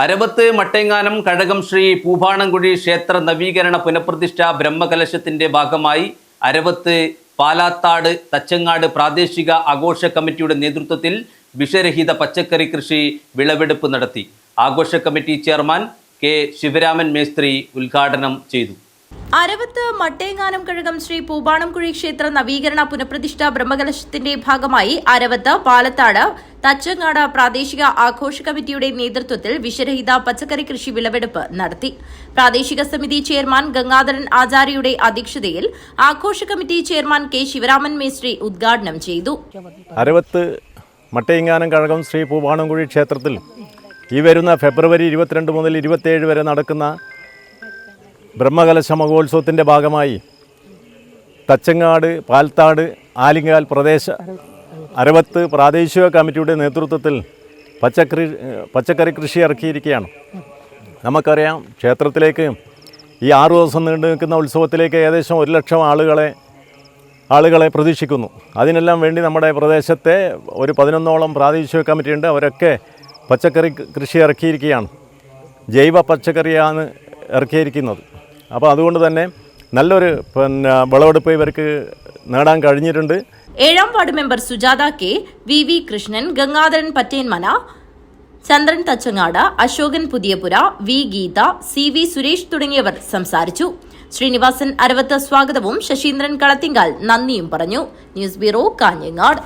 അരവത്ത് മട്ടേങ്ങാനം കഴകം ശ്രീ പൂഭാണംകുഴി ക്ഷേത്ര നവീകരണ പുനഃപ്രതിഷ്ഠ ബ്രഹ്മകലശത്തിന്റെ ഭാഗമായി അരവത്ത് പാലാത്താട് തച്ചങ്ങാട് പ്രാദേശിക ആഘോഷ കമ്മിറ്റിയുടെ നേതൃത്വത്തിൽ വിഷരഹിത പച്ചക്കറി കൃഷി വിളവെടുപ്പ് നടത്തി. ആഘോഷ കമ്മിറ്റി ചെയർമാൻ കെ ശിവരാമൻ മേസ്ത്രി ഉദ്ഘാടനം ചെയ്തു. അരവത്ത് മട്ടേങ്ങാനം കഴകം ശ്രീ പൂബാണംകുഴി ക്ഷേത്ര നവീകരണ പുനഃപ്രതിഷ്ഠ ബ്രഹ്മകലശത്തിന്റെ ഭാഗമായി അരവത്ത് പാലത്താട് തച്ചങ്ങാട് പ്രാദേശിക ആഘോഷ കമ്മിറ്റിയുടെ നേതൃത്വത്തിൽ വിഷരഹിത പച്ചക്കറി കൃഷി വിളവെടുപ്പ് നടത്തി. പ്രാദേശിക സമിതി ചെയർമാൻ ഗംഗാധരൻ ആചാര്യയുടെ അധ്യക്ഷതയിൽ ആഘോഷ കമ്മിറ്റി ചെയർമാൻ കെ ശിവരാമൻ മേസ്ത്രി ഉദ്ഘാടനം ചെയ്തു. അരവത്ത് മട്ടയിങ്ങാനം കഴകം ശ്രീ പൂവാണംകുഴി ക്ഷേത്രത്തിൽ ഈ വരുന്ന ഫെബ്രുവരി ഇരുപത്തിരണ്ട് മുതൽ ഇരുപത്തിയേഴ് വരെ നടക്കുന്ന ബ്രഹ്മകലശ മഹോത്സവത്തിന്റെ ഭാഗമായി തച്ചങ്ങാട് പാൽത്താട് ആലിങ്ങാൽ പ്രദേശ അരവത്ത് പ്രാദേശിക കമ്മിറ്റിയുടെ നേതൃത്വത്തിൽ പച്ചക്കറി പച്ചക്കറി കൃഷി ഇറക്കിയിരിക്കുകയാണ്. നമുക്കറിയാം ക്ഷേത്രത്തിലേക്ക് ഈ ആറു ദിവസം നീണ്ടു നിൽക്കുന്ന ഉത്സവത്തിലേക്ക് ഏകദേശം ഒരു ലക്ഷം ആളുകളെ ആളുകളെ പ്രതീക്ഷിക്കുന്നു. അതിനെല്ലാം വേണ്ടി നമ്മുടെ പ്രദേശത്തെ ഒരു പതിനൊന്നോളം പ്രാദേശിക കമ്മിറ്റിയുണ്ട്. അവരൊക്കെ പച്ചക്കറി കൃഷി ഇറക്കിയിരിക്കുകയാണ്. ജൈവ പച്ചക്കറിയാണ് ഇറക്കിയിരിക്കുന്നത്. അപ്പോൾ അതുകൊണ്ട് തന്നെ നല്ലൊരു പിന്നെ വിളവെടുപ്പ് ഇവർക്ക് നേടാൻ കഴിഞ്ഞിട്ടുണ്ട്. ഏഴാം ward member Sujatha K V V Krishnan Gangadharan Pattenmana Chandran Thachangad Ashokan Puthiyapura V Geetha C V Suresh തുടങ്ങിയവർ സംസാരിച്ചു. ശ്രീനിവാസൻ അരവത്ത് സ്വാഗതവും ശശീന്ദ്രൻ കളത്തിങ്കാൽ നന്ദിയും പറഞ്ഞു. News bureau Kanhangad.